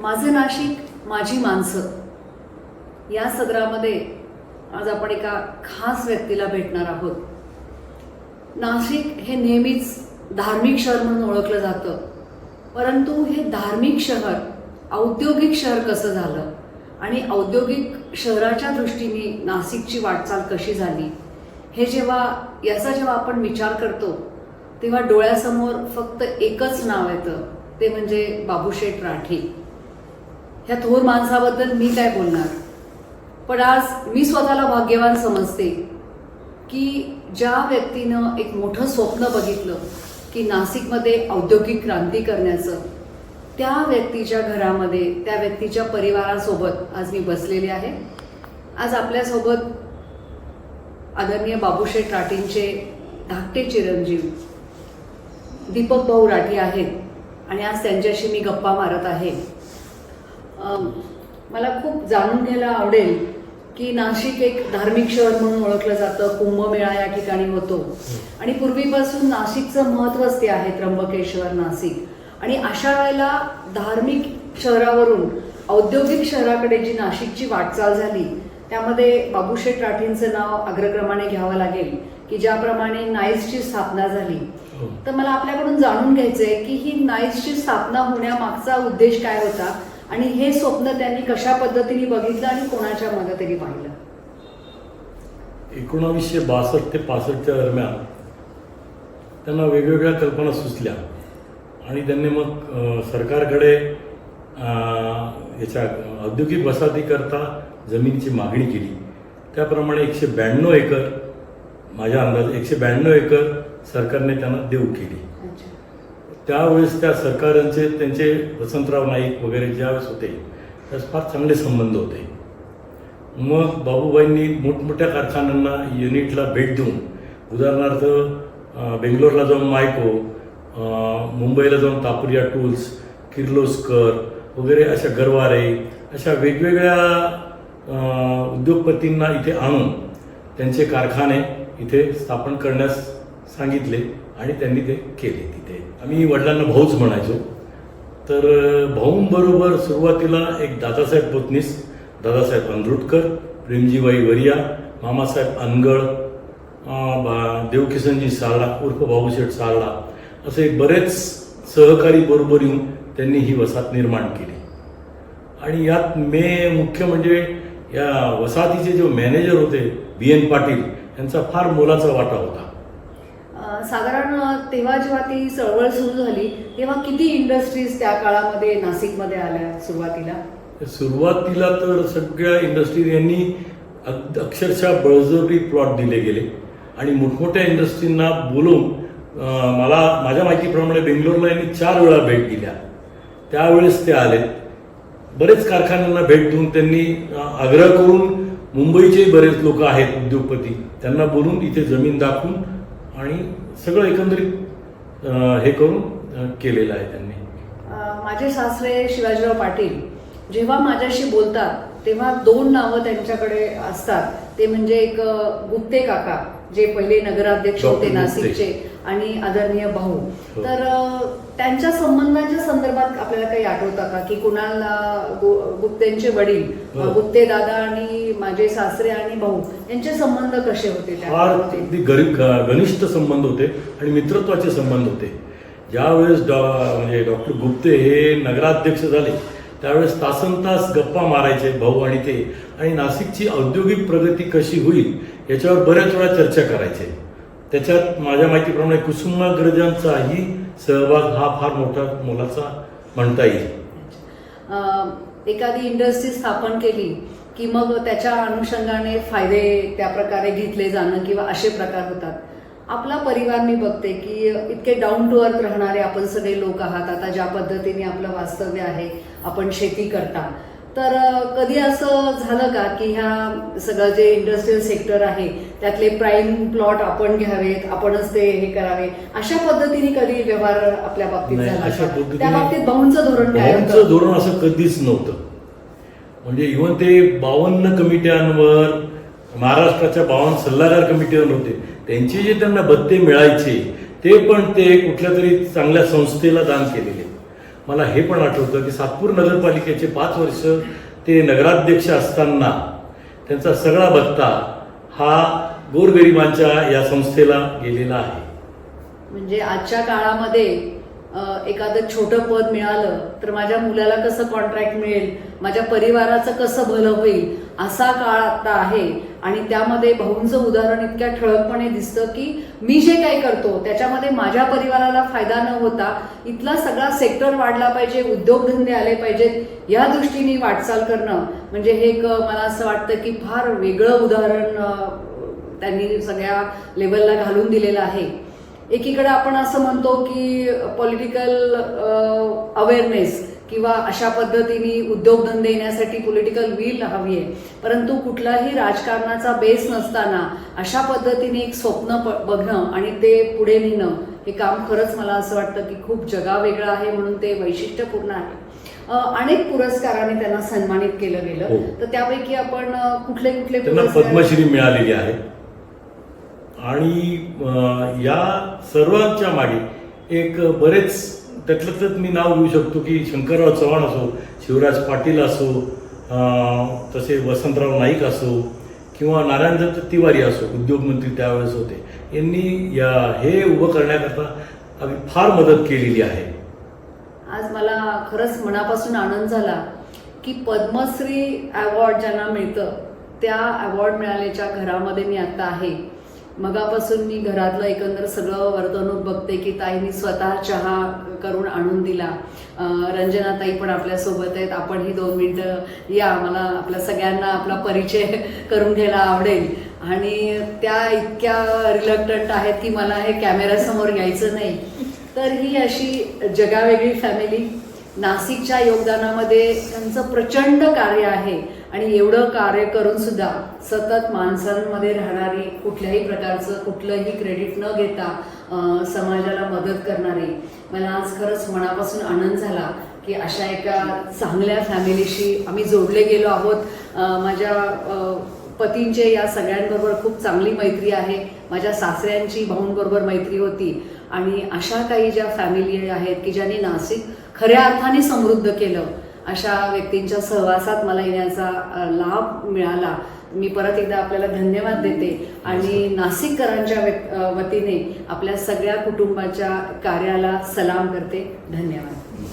माझे नाशिक माझी माणसं. या सदरामध्ये आज आपण एका खास व्यक्तीला भेटणार आहोत. नाशिक हे नेहमीच धार्मिक शहर म्हणून ओळखलं जातं. परंतु हे धार्मिक शहर औद्योगिक शहर कसं झालं? आणि औद्योगिक शहराच्या दृष्टीने नाशिकची वाटचाल कशी झाली? हे जेव्हा याचा जेव्हा आपण विचार करतो तेव्हा डोळ्यासमोर फक्त एकच नाव येतं. ते म्हणजे बाबूशेठ राठी. ह्या थोर माणसाबद्दल मी काय बोलणार? पण आज मी स्वतःला भाग्यवान समजते की ज्या व्यक्तीनं एक मोठं स्वप्न बघितलं की नाशिकमध्ये औद्योगिक क्रांती करण्याचं त्या व्यक्तीच्या घरामध्ये त्या व्यक्तीच्या परिवारासोबत आज मी बसलेले आहे. आज आपल्यासोबत आदरणीय बाबूशेठ राठींचे धाकटे चिरंजीव दीपक भाऊ राठी आहेत आणि आज त्यांच्याशी मी गप्पा मारत आहे. मला खूप जाणून घ्यायला आवडेल की नाशिक एक धार्मिक शहर म्हणून ओळखलं जातं कुंभमेळा या ठिकाणी होतो. आणि पूर्वीपासून नाशिकचं महत्वच ते आहे त्र्यंबकेश्वर नाशिक. आणि अशा वेळेला धार्मिक शहरावरून औद्योगिक शहराकडे जी नाशिकची वाटचाल झाली त्यामध्ये बाबूशेठ राठींचं नाव अग्रक्रमाने घ्यावं लागेल की ज्याप्रमाणे नाईसची स्थापना झाली. हो. तर मला आपल्याकडून जाणून घ्यायचंय की ही नाईसची स्थापना होण्यामागचा उद्देश काय होता? आणि हे स्वप्न त्यांनी कशा पद्धतीने बघितलं आणि कोणाच्या मदतीने पाहिलं? एकोणावीसशे बासष्ट ते पासष्टच्या दरम्यान त्यांना वेगवेगळ्या कल्पना सुचल्या. आणि त्यांनी मग सरकारकडे याच्या औद्योगिक वसाहतीकरता जमिनीची मागणी केली. त्याप्रमाणे एकशे ब्याण्णव एकर माझ्या अंदाज एकशे ब्याण्णव एकर सरकारने त्यांना देऊ केली. त्यावेळेस त्या सरकारांचे त्यांचे वसंतराव नाईक वगैरे ज्यावेळेस होते त्यावेळेस फार चांगले संबंध होते. मग बाबूबाईंनी मोठमोठ्या कारखान्यांना युनिटला भेट देऊन उदाहरणार्थ बेंगलोरला जाऊन मायको मुंबईला जाऊन तापुरिया टूल्स किर्लोस्कर वगैरे अशा गरवारे अशा वेगवेगळ्या उद्योगपतींना इथे आणून त्यांचे कारखाने इथे स्थापन करण्यास सांगितले आणि त्यांनी ते केले तिथे. आम्ही वडिलांना भाऊच म्हणायचो. तर भाऊंबरोबर सुरुवातीला एक दादासाहेब पोतनीस दादासाहेब अंद्रुटकर प्रेमजीबाई वरिया मामासाहेब अनगळ बा- देवकिसनजी सारळा उर्फ भाऊशेठ सारळा असे बरेच सहकारी बरोबर येऊन त्यांनी ही वसाहत निर्माण केली. आणि यात मे मुख्य म्हणजे या वसाहतीचे जे मॅनेजर होते बी एन पाटील यांचा फार मोलाचा वाटा होता. साधारण तेव्हा जेव्हा ती चळवळ सुरू झाली तेव्हा किती इंडस्ट्रीज त्या काळामध्ये नाशिकमध्ये आल्या सुरुवातीला? सुरुवातीला तर सगळ्या इंडस्ट्रीज यांनी अग- अक्षरशः बळजबरी प्लॉट दिले गेले. आणि मोठमोठ्या इंडस्ट्रींना बोलवून मला माझ्या माहितीप्रमाणे बेंगलोरला यांनी चार वेळा भेट दिल्या. त्यावेळेस ते आले. बरेच कारखान्यांना भेट देऊन त्यांनी आग्रह करून मुंबईचे बरेच लोक आहेत उद्योगपती. त्यांना बोलून इथे जमीन दाखवून आणि सगळं एकंदरीत हे करून केलेलं आहे त्यांनी. माझे सासरे शिवाजीराव पाटील जेव्हा माझ्याशी बोलतात तेव्हा दोन नावं त्यांच्याकडे असतात. ते म्हणजे एक गुप्ते काका. जे पहिले नगराध्यक्ष होते. नाशिकचे आणि आदरणीय भाऊ हो. तर त्यांच्या संबंधाच्या संदर्भात आपल्याला काही आठवतं का की कुणाल गुप्तेंचे वडील हो. गुप्ते दादा आणि माझे सासरे आणि भाऊ यांचे संबंध कसे होते? अगदी घनिष्ठ संबंध होते आणि मित्रत्वाचे संबंध होते ज्यावेळेस डॉ म्हणजे डॉक्टर गुप्ते हे नगराध्यक्ष झाले त्यावेळेस तासन तास गप्पा मारायचे भाऊ आणि ते आणि नाशिकची औद्योगिक प्रगती कशी होईल याच्यावर बऱ्याच वेळा चर्चा करायचे. त्याच्यात माझ्या माहितीप्रमाणे कुसुमाग्रजांचाही सहभाग हा फार मोठा मोलाचा म्हणता येईल. एखादी इंडस्ट्री स्थापन केली की मग त्याच्या अनुषंगाने फायदे त्या प्रकारे घेतले जाणं किंवा असे प्रकार होतात. आपला परिवार मी बघते की इतके डाऊन टू अर्थ राहणारे आपण सगळे लोक आहात. आता ज्या पद्धतीने आपलं वास्तव्य आहे आपण शेती करता. तर कधी असं झालं का की ह्या सगळं जे इंडस्ट्रीयल सेक्टर आहे त्यातले प्राईम प्लॉट आपण घ्यावेत आपणच ते हे करावे अशा पद्धतीने कधी व्यवहार आपल्या बाबतीत झाला अशा का? पद्धतीने- त्या बाबतीत भाऊंचं धोरण काय होतं? धोरण असं कधीच नव्हतं. म्हणजे इव्हन ते बावन्न कमिट्यांवर महाराष्ट्राच्या बावन्न सल्लागार कमिटीवर होते त्यांचे जे त्यांना भत्ते मिळायचे ते पण ते कुठल्या तरी चांगल्या संस्थेला दान केलेले. मला हे पण आठवतं की सातपूर नगरपालिकेचे पाच वर्ष ते नगराध्यक्ष असताना त्यांचा सगळा भत्ता हा गोरगरिबांच्या या संस्थेला गेलेला आहे. म्हणजे आजच्या काळामध्ये एखादं छोटं पद मिळालं तर माझ्या मुलाला कसं कॉन्ट्रॅक्ट मिळेल? माझ्या परिवाराचं कसं भलं होईल? असा काळ आता आहे. आणि त्यामध्ये भाऊंचं उदाहरण इतक्या ठळकपणे दिसतं की मी जे काही करतो त्याच्यामध्ये माझ्या परिवाराला फायदा न होता इथला सगळा सेक्टर वाढला पाहिजे उद्योगधंदे आले पाहिजेत या दृष्टीने वाटचाल करणं. म्हणजे हे एक मला असं वाटतं की फार वेगळं उदाहरण त्यांनी सगळ्या लेवलला घालून दिलेलं आहे. एकीकडे आपण असं म्हणतो की पॉलिटिकल अवेअरनेस किंवा अशा पद्धतीने उद्योगधंदे येण्यासाठी पॉलिटिकल विल हवी आहे. परंतु कुठलाही राजकारणाचा बेस नसताना अशा पद्धतीने एक स्वप्न बघणं आणि ते पुढे नेणं हे काम खरंच मला असं वाटतं की खूप जगावेगळं आहे म्हणून ते वैशिष्ट्यपूर्ण आहे. अनेक पुरस्काराने त्यांना सन्मानित केलं हो. गेलं तर त्यापैकी आपण कुठले कुठले पद्मश्री मिळालेली आहे आणि या सर्वांच्या मागे एक बरेच त्यातलं त्यात मी नाव घेऊ शकतो की शंकरराव चव्हाण असो शिवराज पाटील असो तसे वसंतराव नाईक असो किंवा नारायणदत्त तिवारी असो उद्योगमंत्री त्यावेळेस होते यांनी या हे उभं करण्याकरता अगदी फार मदत केलेली आहे. आज मला खरंच मनापासून आनंद झाला की पद्मश्री अवॉर्ड ज्यांना मिळतं त्या अवॉर्ड मिळाल्याच्या घरामध्ये मी आता आहे. मगापासून मी घरातलं एकंदर सगळं वर्तणूक बघते की ताईंनी स्वतः चहा करून आणून दिला. रंजना रंजनाताई पण आपल्यासोबत आहेत. आपण ही दोन मिनटं या. मला आपल्या सगळ्यांना आपला परिचय करून घ्यायला आवडेल. आणि त्या इतक्या रिलक्टंट आहेत की मला हे कॅमेऱ्यासमोर यायचं नाही. तर ही अशी जगावेगळी फॅमिली नाशिकच्या योगदानामध्ये त्यांचं प्रचंड कार्य आहे. आणि एवढं कार्य करून सुद्धा सतत माणसांमध्ये राहणारी कुठल्याही प्रकारचं कुठलंही क्रेडिट न घेता समाजाला मदत करणारी मला आज खरंच मनापासून आनंद झाला की अशा एका चांगल्या फॅमिलीशी आम्ही जोडले गेलो आहोत. माझ्या पतींचे या सगळ्यांबरोबर खूप चांगली मैत्री आहे. माझ्या सासऱ्यांची भाऊंबरोबर मैत्री होती. आणि अशा काही ज्या फॅमिली आहेत की ज्यांनी नाशिक खऱ्या अर्थाने समृद्ध केलं. अशा व्यक्तींच्या सहवासात मला येण्याचा लाभ मिळाला. मी परत एकदा आपल्याला धन्यवाद देते आणि नाशिककरांच्या व्यक्- वतीने आपल्या सगळ्या कुटुंबाच्या कार्याला सलाम करते. धन्यवाद.